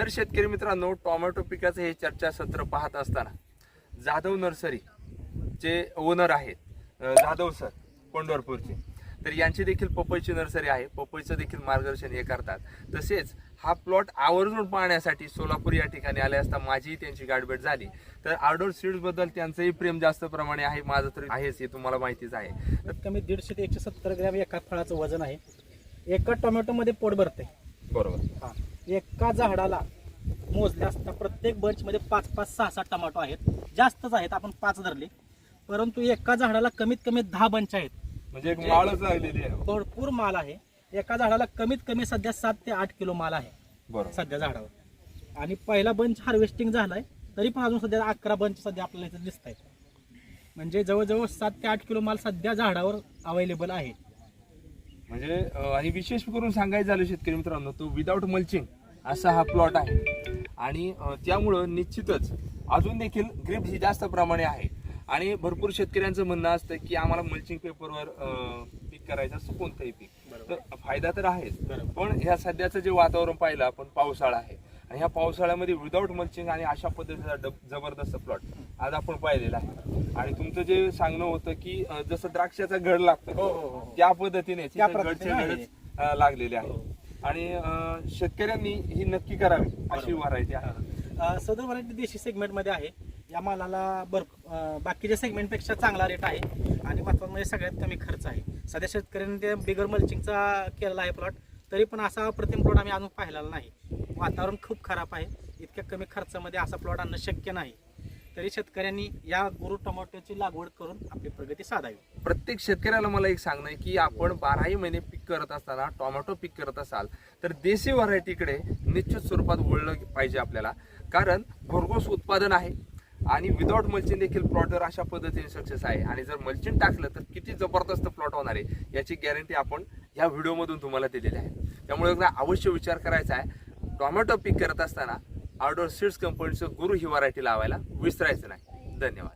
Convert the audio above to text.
तर शेतकरी मित्रांनो टोमॅटो पिकाचं हे चर्चासत्र पाहत असताना जाधव नर्सरी चे ओनर आहेत जाधव सर पंढरपूरचे तर यांची देखील पपईची नर्सरी आहे. पपईचं देखील मार्गदर्शन हे करतात. तसेच हा प्लॉट आवर्जून पाहण्यासाठी सोलापूर या ठिकाणी आले असता माझीही त्यांची गाठभेट झाली. तर आउटडोर सीड्सबद्दल त्यांचंही प्रेम जास्त प्रमाणे आहे माझं तर आहेच हे तुम्हाला माहितीच आहे. तर कमी दीडशे ते एकशे सत्तर ग्रॅम एका फळाचं वजन आहे. एका टोमॅटोमध्ये पोट भरते बरोबर. हा. एका झाडाला मोजले असता प्रत्येक बंचमध्ये पाच पाच सहा सहा टमाटो आहेत. जास्तच आहेत आपण पाच धरले. परंतु एका झाडाला कमीत कमी दहा बंच आहेत. म्हणजे एक माळच लागलेली आहे. भरपूर माल आहे. एका झाडाला कमीत कमी सध्या सात ते आठ किलो माल आहे. बरोबर. सध्या झाडावर. आणि पहिला बंच हार्वेस्टिंग झालाय तरी पण अजून सध्या अकरा बंच सध्या आपल्याला इथे दिसत आहेत म्हणजे जवळजवळ सात ते आठ किलो माल सध्या झाडावर अवेलेबल आहे. म्हणजे आणि विशेष करून सांगायचं झालं शेतकरी मित्रांनो तो विदाऊट मल्चिंग असा हा प्लॉट आहे. आणि त्यामुळं निश्चितच अजून देखील ग्रीप ही जास्त प्रमाणे आहे. आणि भरपूर शेतकऱ्यांचं म्हणणं असतं की आम्हाला मल्चिंग पेपरवर पीक करायचं असं कोणतंही पीक तर फायदा तर आहेच. पण ह्या सध्याचं जे वातावरण पाहिलं आपण पावसाळा आहे. आणि ह्या पावसाळ्यामध्ये विदाऊट मल्चिंग आणि अशा पद्धतीचा डब- जबरदस्त प्लॉट आज आपण पाहिलेला आहे. आणि तुमचं जे सांगणं होतं की अं, जसं द्राक्षाचा घड लागतं हो, हो, हो. त्या पद्धतीने त्या तिथं पद्धतीने अं, लागलेले आहे. आणि अं, शेतकऱ्यांनी ही नक्की करावी अशी व्हरायटी आहे. सदर व्हरायटी देशी सेगमेंटमध्ये आहे. या मालाला बर अं, बाकीच्या सेगमेंटपेक्षा चांगला रेट आहे. आणि म्हणजे सगळ्यात कमी खर्च आहे. सध्या शेतकऱ्यांनी ते बिगर मल्चिंगचा केलेला आहे प्लॉट तरी पण असा अप्रतिम प्लॉट आम्ही अजून पाहिलेला नाही. वातावरण खूप खराब आहे. इतक्या कमी खर्चामध्ये असा प्लॉट आणणं शक्य नाही. तरी शेतकऱ्यांनी या गुरु टोमॅटोची लागवड करून आपली प्रगती साधावी. प्रत्येक शेतकऱ्याला मला एक सांगणं आहे की आपण बाराही महिने पीक करत असताना टोमॅटो पीक करत असाल तर देशी व्हरायटीकडे निश्चित स्वरूपात वळलं पाहिजे आपल्याला. कारण भरघोस उत्पादन आहे आणि विदाउट मल्चिंग देखील प्लॉटर अशा पद्धतीने सक्सेस आहे आणि जर मल्चिंग टाकलं तर किती जबरदस्त प्लॉट होणार आहे याची गॅरंटी आपण या व्हिडिओमधून तुम्हाला दिलेली आहे. त्यामुळे एकदा अवश्य विचार करायचा आहे टोमॅटो पीक करत असताना आउटडोर सीड्स कंपनीचं गुरु ही व्हरायटी लावायला विसरायचं नाही. धन्यवाद.